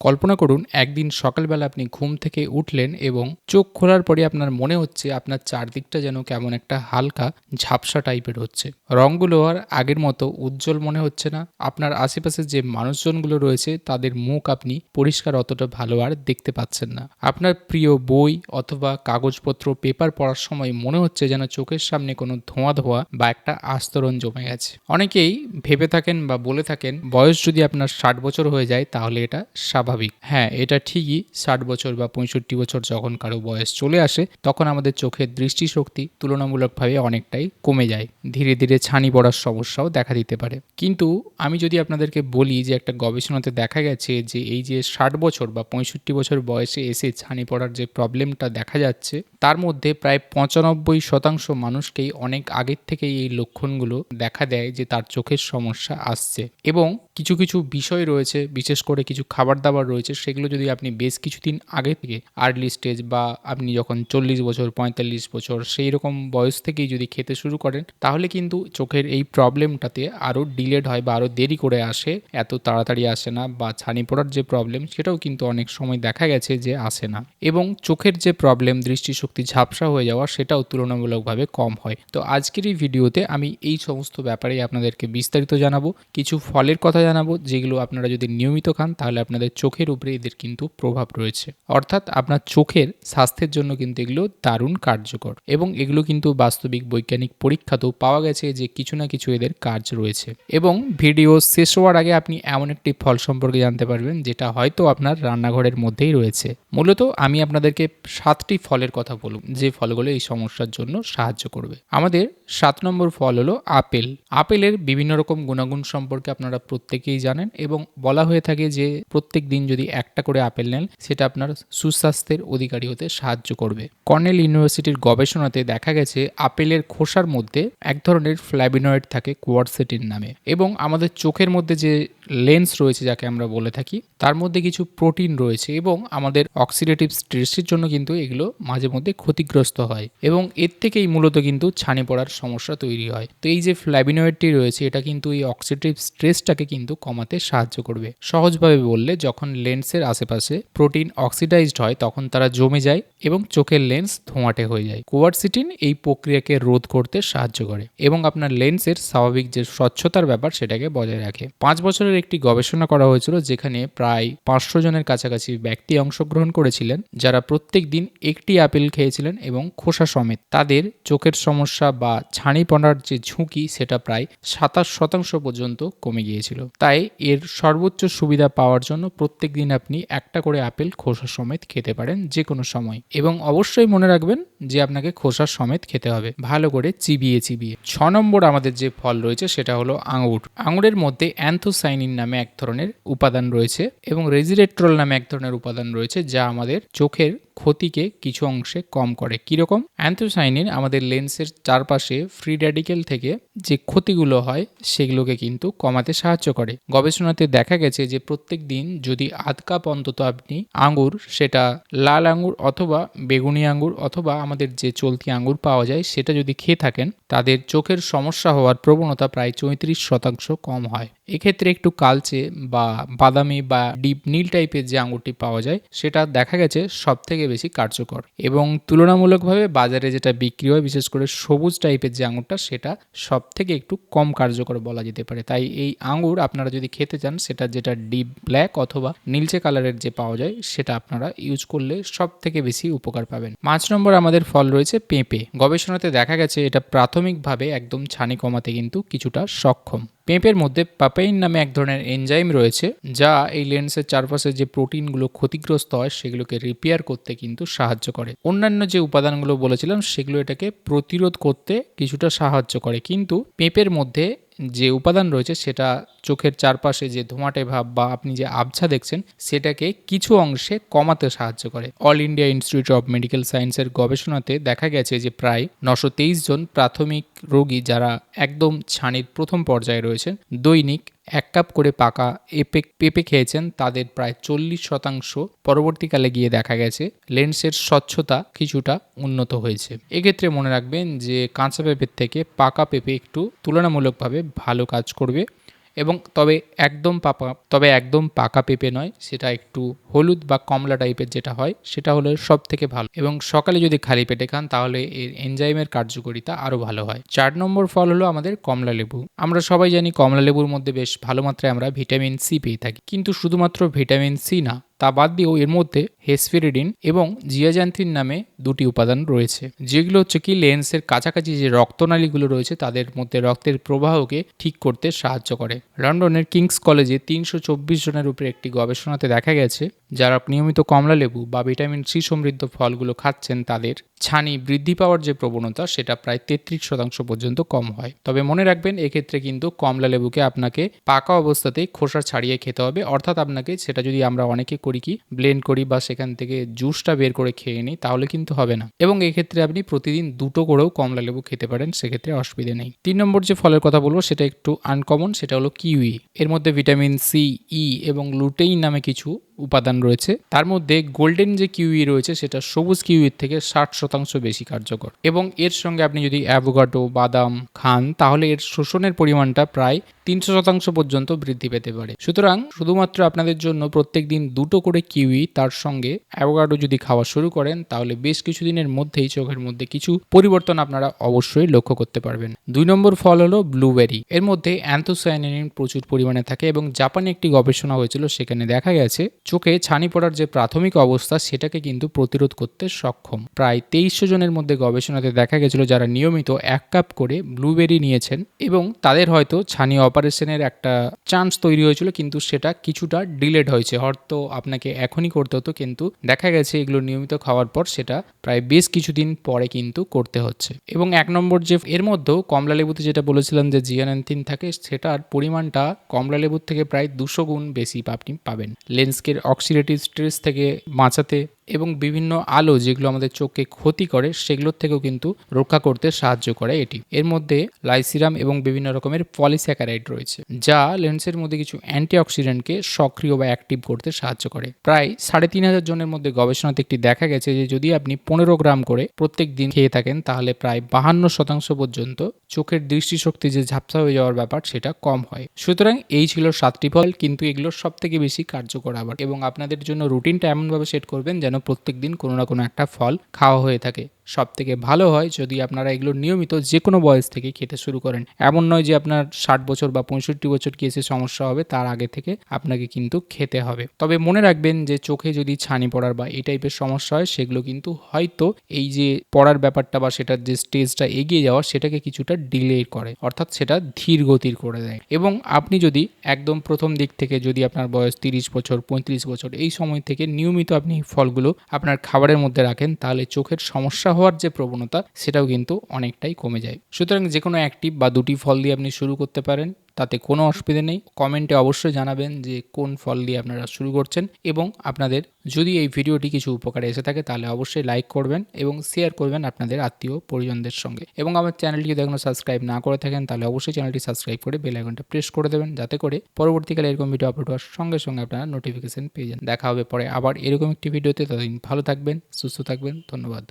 কল্পনা করুন, একদিন সকালবেলা আপনি ঘুম থেকে উঠলেন এবং চোখ খোলার পরে আপনার মনে হচ্ছে আপনার চারদিকটা যেন কেমন একটা হালকা ঝাপসা টাইপের হচ্ছে। রঙগুলো আর আগের মতো উজ্জ্বল মনে হচ্ছে না। আপনার আশেপাশে যে মানুষজনগুলো রয়েছে, তাদের মুখ আপনি পরিষ্কার অতটা ভালো আর দেখতে পাচ্ছেন না। আপনার প্রিয় বই অথবা কাগজপত্র, পেপার পড়ার সময় মনে হচ্ছে যেন চোখের সামনে কোনো ধোঁয়া ধোঁয়া বা একটা আস্তরণ জমে গেছে। অনেকেই ভেবে থাকেন বা বলে থাকেন, বয়স যদি আপনার ষাট বছর হয়ে যায়, তাহলে এটা স্বাভাবিক হ্যাঁ এটা ঠিকই ষাট বছর বা পঁয়ষট্টি বছর যখন কারও বয়স চলে আসে, তখন আমাদের চোখের দৃষ্টিশক্তি তুলনামূলকভাবে অনেকটাই কমে যায়। ধীরে ধীরে ছানি পড়ার সমস্যাও দেখা দিতে পারে। কিন্তু আমি যদি আপনাদেরকে বলি যে একটা গবেষণাতে দেখা গেছে যে এই যে ষাট বছর বা পঁয়ষট্টি বছর বয়সে এসে ছানি পড়ার যে প্রবলেমটা দেখা যাচ্ছে, তার মধ্যে প্রায় পঁচানব্বই শতাংশ মানুষকেই অনেক আগের থেকেই এই লক্ষণগুলো দেখা দেয় যে তার চোখের সমস্যা আসছে। এবং কিছু কিছু বিষয় রয়েছে, বিশেষ করে কিছু খাবার দাবার রয়েছে, সেগুলো যদি আপনি বেশ কিছুদিন আগে থেকে আর্লি স্টেজ বা আপনি যখন চল্লিশ বছর, পঁয়তাল্লিশ বছর সেই রকম বয়স থেকেই যদি খেতে শুরু করেন, তাহলে কিন্তু চোখের এই প্রবলেমটাতে আরও ডিলেড হয় বা আরও দেরি করে আসে, এত তাড়াতাড়ি আসে না বা ছানি পড়ার যে প্রবলেম সেটাও কিন্তু অনেক সময় দেখা গেছে যে আসে না। এবং চোখের যে প্রবলেম দৃষ্টিশক্তি ঝাপসা হয়ে যাওয়া সেটাও তুলনামূলকভাবে কম হয়। তো আজকের এই ভিডিওতে আমি এই সমস্ত ব্যাপারেই আপনাদেরকে বিস্তারিত জানাব। কিছু ফলের কথা জানাব যেগুলো আপনারা যদি নিয়মিত খান, তাহলে আপনাদের চোখের উপরে এদের কিন্তু প্রভাব রয়েছে। অর্থাৎ আপনার চোখের স্বাস্থ্যের জন্য কিন্তু এগুলো দারুণ কার্যকর এবং এগুলো কিন্তু বাস্তবিক বৈজ্ঞানিক পরীক্ষাতেও পাওয়া গেছে যে কিছু না কিছু এদের কাজ রয়েছে। এবং ভিডিও শেষ হওয়ার আগে আপনি এমন একটি ফল সম্পর্কে জানতে পারবেন, যেটা হয়তো আপনার রান্নাঘরের মধ্যেই রয়েছে। মূলত আমি আপনাদেরকে সাতটি ফলের কথা বলব যে ফলগুলো এই সমস্যার জন্য সাহায্য করবে। আমাদের সাত নম্বর ফল হলো আপেল। আপেলের বিভিন্ন রকম গুণাগুণ সম্পর্কে আপনারা প্রত্যেকেই জানেন এবং বলা হয়ে থাকে যে প্রত্যেক দিন যদি একটা করে আপেল নেন, সেটা আপনার সুস্বাস্থ্যের অধিকারী হতে সাহায্য করবে। কর্নেল ইউনিভার্সিটির গবেষণাতে দেখা গেছে, আপেলের খোসার মধ্যে এক ধরনের ফ্ল্যাবিনয়েড থাকে কোয়ারসেটিন নামে এবং আমাদের চোখের মধ্যে যে লেন্স রয়েছে যাকে আমরা বলে থাকি, তার মধ্যে কিছু প্রোটিন রয়েছে এবং আমাদের অক্সিডেটিভ স্ট্রেসের জন্য কিন্তু এগুলো মাঝে মধ্যে ক্ষতিগ্রস্ত হয় এবং এর থেকেই মূলত কিন্তু ছানি পড়ার সমস্যা তৈরি হয়। তো এই যে ফ্ল্যাবিনয়েডটি রয়েছে, এটা কিন্তু এই অক্সিডেটিভ স্ট্রেসটাকে কিন্তু কমাতে সাহায্য করবে। সহজভাবে বললে, যখন লেন্সের আশেপাশে প্রোটিন অক্সিডাইজড হয়, তখন তারা জমে যায় এবং চোখের লেন্স ধোঁয়াটে হয়ে যায়। কোয়ারসিটিন এই প্রক্রিয়াকে রোধ করতে সাহায্য করে এবং আপনার লেন্সের স্বাভাবিক যে স্বচ্ছতার ব্যাপার, সেটাকে বজায় রাখে। পাঁচ বছরের একটি গবেষণা করা হয়েছিল, যেখানে প্রায় পাঁচশো জনের কাছাকাছি ব্যক্তি অংশগ্রহণ করেছিলেন, যারা প্রত্যেক দিন একটি আপেল খেয়েছিলেন এবং খোসা সমেত। তাদের চোখের সমস্যা বা ছানি পড়ার যে ঝুঁকি, সেটা প্রায় সাতাশ শতাংশ পর্যন্ত কমে গিয়েছিল। তাই এর সর্বোচ্চ সুবিধা পাওয়ার জন্য প্রত্যেক দিন আপনি একটা করে আপেল খোসা সমেত খেতে পারেন যে কোনো সময়। এবং অবশ্যই মনে রাখবেন যে আপনাকে খোসা সমেত খেতে হবে। ভালো করে চিবিয়ে চিবিয়ে। ছ নম্বর আমাদের যে ফল রয়েছে সেটা হলো আঙুর। আঙুরের মধ্যে অ্যান্থোসাইনিন নামে এক ধরনের উপাদান রয়েছে এবং রেজিরেট্রল নামে এক ধরনের উপাদান রয়েছে যা আমাদের চোখের ক্ষতিকে কিছু অংশে কম করে। কীরকম? অ্যান্থোসাইনিন আমাদের লেন্সের চারপাশে ফ্রি র্যাডিক্যাল থেকে যে ক্ষতিগুলো হয় সেগুলোকে কিন্তু কমাতে সাহায্য করে। গবেষণাতে দেখা গেছে যে প্রত্যেক দিন যদি আধ কাপ অন্তত আপনি আঙ্গুর, সেটা লাল আঙ্গুর অথবা বেগুনি আঙ্গুর অথবা আমাদের যে চলতি আঙুর পাওয়া যায়, সেটা যদি খেয়ে থাকেন, তাদের চোখের সমস্যা হওয়ার প্রবণতা প্রায় চৌত্রিশ শতাংশ কম হয়। এক্ষেত্রে একটু কালচে বা বাদামি বা ডিপ নীল টাইপের যে আঙুরটি পাওয়া যায়, সেটা দেখা গেছে সব থেকে বেশি কার্যকর। এবং তুলনামূলকভাবে বাজারে যেটা বিক্রি হয়, বিশেষ করে সবুজ টাইপের যে আঙুরটা সেটা সব থেকে একটু কম কার্যকর বলা যেতে পারে। তাই এই আঙুর আপনারা যদি খেতে চান, সেটা যেটা ডিপ ব্ল্যাক অথবা নীলচে কালারের যে পাওয়া যায়, সেটা আপনারা ইউজ করলে সব থেকে বেশি উপকার পাবেন। পাঁচ নম্বর আমাদের ফল রয়েছে পেঁপে। গবেষণাতে দেখা গেছে এটা প্রাথমিকভাবে একদম ছানি কমাতে কিন্তু কিছুটা সক্ষম। পেঁপের মধ্যে পাপাইন নামে এক ধরনের এনজাইম রয়েছে, যা এই লেন্সের চারপাশে যে প্রোটিনগুলো ক্ষতিগ্রস্ত হয়, সেগুলোকে রিপেয়ার করতে কিন্তু সাহায্য করে। অন্যান্য যে উপাদানগুলো বলেছিলাম, সেগুলো এটাকে প্রতিরোধ করতে কিছুটা সাহায্য করে। কিন্তু পেঁপের মধ্যে যে উপাদান রয়েছে সেটা চোখের চারপাশে যে ধোঁয়াটে ভাব বা আপনি যে আবছা দেখছেন, সেটাকে কিছু অংশে কমাতে সাহায্য করে। All India Institute of Medical সায়েন্সের গবেষণাতে দেখা গেছে যে প্রায় নশো জন প্রাথমিক রোগী যারা একদম ছানির প্রথম পর্যায়ে রয়েছেন, দৈনিক এক কাপ করে পাকা এপে পেঁপে খেয়েছেন তাদের প্রায় চল্লিশ শতাংশ। পরবর্তীকালে গিয়ে দেখা গেছে, লেন্সের স্বচ্ছতা কিছুটা উন্নত হয়েছে। এক্ষেত্রে মনে রাখবেন যে কাঁচা পেঁপের থেকে পাকা পেঁপে একটু তুলনামূলকভাবে ভালো কাজ করবে। এবং তবে একদম পাকা, তবে একদম পাকা পেঁপে নয়, সেটা একটু হলুদ বা কমলা টাইপের যেটা হয়, সেটা হলো সব থেকে ভালো। এবং সকালে যদি খালি পেটে খান, তাহলে এর এনজাইমের কার্যকারিতা আরও ভালো হয়। চার নম্বর ফল হলো আমাদের কমলা লেবু। আমরা সবাই জানি কমলা লেবুর মধ্যে বেশ ভালো মাত্রায় আমরা ভিটামিন সি পেয়ে থাকি। কিন্তু শুধুমাত্র ভিটামিন সি না তা বাদ দিয়েও এর মধ্যে হেসফেরিডিন এবং জিয়াজান্থিন নামে দুটি উপাদান রয়েছে। যেগুলো হচ্ছে কি লেন্সের কাছাকাছি যে রক্তনালীগুলো রয়েছে, তাদের মধ্যে রক্তের প্রবাহকে ঠিক করতে সাহায্য করে। লন্ডনের কিংস কলেজে তিনশো চব্বিশ জনের উপরে একটি গবেষণাতে দেখা গেছে যারা নিয়মিত কমলা লেবু বা ভিটামিন সি সমৃদ্ধ ফলগুলো খাচ্ছেন, তাদের ছানি বৃদ্ধি পাওয়ার যে প্রবণতা, সেটা প্রায় তেত্রিশ শতাংশ পর্যন্ত কম হয়। তবে মনে রাখবেন, এক্ষেত্রে কিন্তু কমলা লেবুকে আপনাকে পাকা অবস্থাতেই খোসা ছাড়িয়ে খেতে হবে। অর্থাৎ আপনাকে সেটা যদি আমরা অনেকে করি কি ব্লেন্ড করি বা সেখান থেকে জুসটা বের করে খেয়ে নিই, তাহলে কিন্তু হবে না। এবং এক্ষেত্রে আপনি প্রতিদিন দুটো করেও কমলা লেবু খেতে পারেন, সেক্ষেত্রে অসুবিধে নেই। তিন নম্বর যে ফলের কথা বলব, সেটা একটু আনকমন সেটা হলো কিউই। এর মধ্যে ভিটামিন সি, ই এবং লুটেইন নামে কিছু উপাদান রয়েছে। তার মধ্যে গোল্ডেন যে কিউই রয়েছে, সেটা সবুজ কিউইর থেকে ষাট শতাংশ বেশি কার্যকর। এবং এর সঙ্গে আপনি যদি অ্যাভোগাডো বাদাম খান, তাহলে এর শোষণের পরিমাণটা প্রায় তিনশো শতাংশ পর্যন্ত বৃদ্ধি পেতে পারে। সুতরাং শুধুমাত্র আপনাদের জন্য প্রত্যেক দিন দুটো করে কিউই তার সঙ্গে অ্যাভোগাডো যদি খাওয়া শুরু করেন, তাহলে বেশ কিছুদিনের মধ্যেই চোখের মধ্যে কিছু পরিবর্তন আপনারা অবশ্যই লক্ষ্য করতে পারবেন। দুই নম্বর ফল হলো ব্লুবেরি। এর মধ্যে অ্যান্থোসায়ানিন প্রচুর পরিমাণে থাকে এবং জাপানে একটি গবেষণা হয়েছিল, সেখানে দেখা গেছে চোখে ছানি পড়ার যে প্রাথমিক অবস্থা, সেটাকে কিন্তু প্রতিরোধ করতে সক্ষম। প্রায় তেইশশো জনের মধ্যে গবেষণাতে দেখা গেছিল যারা নিয়মিত এক কাপ করে ব্লুবেরি নিয়েছেন এবং তাদের হয়তো ছানি অপারেশনের একটা চান্স তৈরি হয়েছিল, কিন্তু সেটা কিছুটা ডিলেড হয়েছে। হয়তো আপনাকে এখনই করতে হতো, কিন্তু দেখা গেছে এগুলো নিয়মিত খাওয়ার পর সেটা প্রায় বেশ কিছুদিন পরে কিন্তু করতে হচ্ছে। এবং এক নম্বর যে এর মধ্যেও কমলা লেবুতে যেটা বলেছিলাম যে জিয়ানান্থিন থাকে, সেটার পরিমাণটা কমলা লেবুর থেকে প্রায় দুশো গুণ বেশি আপনি পাবেন। লেন্সকে অক্সিডেটিভ স্ট্রেস থেকে বাঁচাতে এবং বিভিন্ন আলো যেগুলো আমাদের চোখকে ক্ষতি করে, সেগুলোর থেকেও কিন্তু রক্ষা করতে সাহায্য করে এটি। এর মধ্যে লাইসিরাম এবং বিভিন্ন রকমের পলিস্যাকারাইড রয়েছে, যা লেন্সের মধ্যে কিছু অ্যান্টিঅক্সিডেন্টকে সক্রিয় বা অ্যাক্টিভ করতে সাহায্য করে। প্রায় সাড়ে তিন হাজার জনের মধ্যে গবেষণাতে একটি দেখা গেছে যে, যদি আপনি পনেরো গ্রাম করে প্রত্যেক দিন খেয়ে থাকেন, তাহলে প্রায় বাহান্ন শতাংশ পর্যন্ত চোখের দৃষ্টিশক্তি যে ঝাপসা হয়ে যাওয়ার ব্যাপার, সেটা কম হয়। সুতরাং এই ছিল সাতটি ফল, কিন্তু এগুলোর সব থেকে বেশি কার্যকর আবার। এবং আপনাদের জন্য রুটিনটা এমনভাবে সেট করবেন যেন প্রত্যেক দিন কোনো না কোনো একটা ফল খাওয়া হয়ে থাকে। সব থেকে ভালো হয় যদি আপনারা এগুলো নিয়মিত যে কোনো বয়স থেকে খেতে শুরু করেন। এমন নয় যে আপনার ষাট বছর বা পঁয়ষট্টি বছর কি এসে সমস্যা হবে, তার আগে থেকে আপনাকে কিন্তু খেতে হবে। তবে মনে রাখবেন যে চোখে যদি ছানি পড়ার বা এই টাইপের সমস্যা হয়, সেগুলো কিন্তু হয়তো এই যে পড়ার ব্যাপারটা বা সেটার যে স্টেজটা এগিয়ে যাওয়া, সেটাকে কিছুটা ডিলে করে, অর্থাৎ সেটা ধীর গতির করে দেয়। এবং আপনি যদি একদম প্রথম দিক থেকে যদি আপনার বয়স তিরিশ বছর, পঁয়ত্রিশ বছর, এই সময় থেকে নিয়মিত আপনি ফলগুলো আপনার খাবারের মধ্যে রাখেন, তাহলে চোখের সমস্যা হওয়ার যে প্রবণতা, সেটাও কিন্তু অনেকটাই কমে যায়। সুতরাং যে কোনো একটি বা দুটি ফল দিয়ে আপনি শুরু করতে পারেন, তাতে কোনো অসুবিধা নেই। কমেন্টে অবশ্যই জানাবেন যে কোন ফল দিয়ে আপনারা শুরু করছেন এবং আপনাদের যদি এই ভিডিওটি কিছু উপকারে এসে থাকে, তাহলে অবশ্যই লাইক করবেন এবং শেয়ার করবেন আপনাদের আত্মীয় পরিজনদের সঙ্গে। এবং আমার চ্যানেলটি যদি এখনও সাবস্ক্রাইব না করে থাকেন, তাহলে অবশ্যই চ্যানেলটি সাবস্ক্রাইব করে বেল আইকনটা প্রেস করে দেবেন, যাতে করে পরবর্তীকালে এরকম ভিডিও আপলোড হওয়ার সঙ্গে সঙ্গে আপনারা নোটিফিকেশন পেয়ে যান। দেখা হবে পরে আবার এরকম একটি ভিডিওতে। ততদিন ভালো থাকবেন, সুস্থ থাকবেন, ধন্যবাদ।